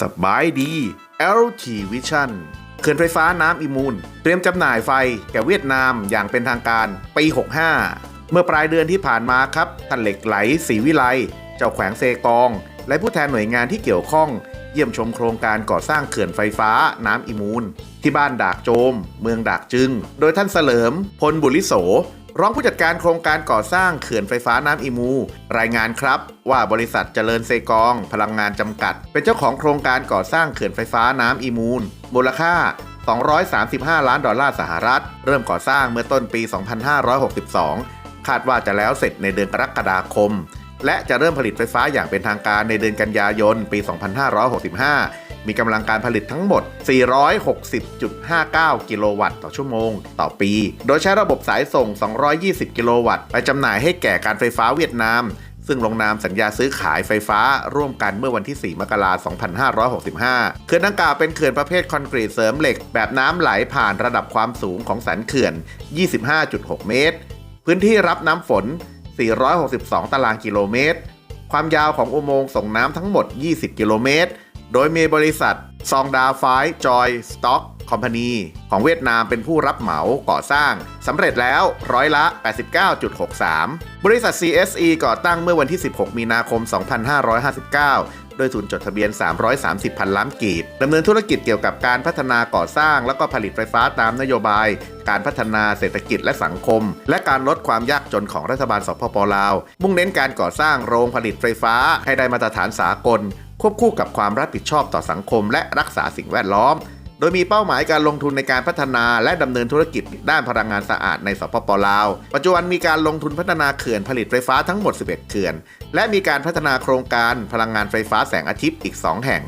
สบายดี LT Vision เขื่อนไฟฟ้าน้ำอิมูล เตรียมจำหน่ายไฟแก่เวียดนามอย่างเป็นทางการปี 65 เมื่อปลายเดือนที่ผ่านมาครับท่านเหล็กไหลศรีวิไล เจ้าแขวงเซกอง และผู้แทนหน่วยงานที่เกี่ยวข้อง เยี่ยมชมโครงการก่อสร้างเขื่อนไฟฟ้าน้ำอิมูล ที่บ้านดากโจม เมืองดากจึง โดยท่านเสลิม พลบุริโสรองผู้จัดการโครงการก่อสร้างเขื่อนไฟฟ้าน้ำอิมู รายงานครับ ว่าบริษัทเจริญเซกอง พลังงานจำกัด เป็นเจ้าของโครงการก่อสร้างเขื่อนไฟฟ้าน้ำอิมูล มูลค่า 235 ล้านดอลลาร์สหรัฐ เริ่มก่อสร้างเมื่อต้นปี 2562 คาดว่าจะแล้วเสร็จในเดือนกรกฎาคม และจะเริ่มผลิตไฟฟ้าอย่างเป็นทางการในเดือนกันยายน ปี 2565 มีกำลังการผลิตทั้งหมด 460.59 กิโลวัตต์ต่อชั่วโมง ต่อปี โดยใช้ระบบสายส่ง 220 กิโลวัตต์ ไปจำหน่ายให้แก่การไฟฟ้าเวียดนาม ซึ่งลงนามสัญญาซื้อขายไฟฟ้าร่วมกันเมื่อวันที่ 4 มกราคม 2565 เขื่อนดังกล่าวเป็นเขื่อนประเภทคอนกรีตเสริมเหล็ก แบบน้ำไหลผ่านระดับความสูงของสันเขื่อน 25.6 เมตร พื้นที่รับน้ำฝน 462 ตารางกิโลเมตร ความยาวของอุโมงค์ส่งน้ำทั้งหมด 20 กิโลเมตร โดยมีบริษัทซองดาไฟจอยสต็อกคอมพานีของเวียดนามเป็นผู้รับเหมาก่อสร้างสำเร็จแล้วร้อยละ 89.63 บริษัท CSE ก่อตั้งเมื่อวันที่ 16 มีนาคม 2559 โดยทุนจดทะเบียน 330 พันล้านกีบดำเนินธุรกิจเกี่ยวกับการพัฒนาก่อสร้าง และก็ผลิตไฟฟ้าตามนโยบาย การพัฒนาเศรษฐกิจและสังคม และการลดความยากจนของรัฐบาลสปปลาว มุ่งเน้นการก่อสร้างโรงผลิตไฟฟ้าให้ได้มาตรฐานสากล ควบคู่กับความรับผิดชอบต่อสังคม และรักษาสิ่งแวดล้อม โดยมีเป้าหมายการลงทุนในการพัฒนาและดำเนินธุรกิจด้านพลังงานสะอาดในสปปลาว ปัจจุบันมีการลงทุนพัฒนาเขื่อนผลิตไฟฟ้าทั้งหมด 11 เขื่อน และมีการพัฒนาโครงการพลังงานไฟฟ้าแสงอาทิตย์อีก 2 แห่ง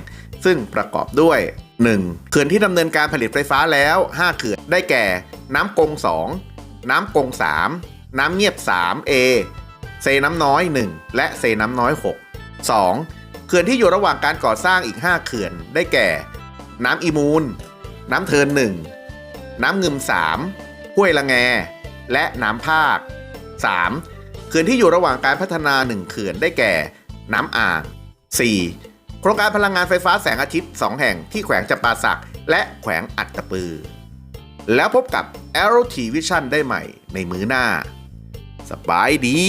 ซึ่งประกอบด้วย 1. เขื่อนที่ดำเนินการผลิตไฟฟ้าแล้ว 5 เขื่อนได้แก่ น้ำกง 2 น้ำกง 3 น้ำเงียบ 3A เซน้ำน้อย 1 และเซน้ำน้อย 6 2. เขื่อนที่อยู่ระหว่างการก่อสร้างอีก 5 เขื่อนได้แก่ น้ำอีมูล น้ำเทิน1น้ำเงึม3ห้วยละแง และน้ำภาค 3. เขื่อนที่อยู่ระหว่างการพัฒนา1เขื่อนได้แก่ น้ำอ่าง 4. โครงการพลังงานไฟฟ้าแสงอาทิตย์ 2 แห่งที่แขวงจำปาสัก และแขวงอัตตปือ แล้วพบกับ a e r o t Vision ได้ใหม่ในมื้อหน้า สบายดี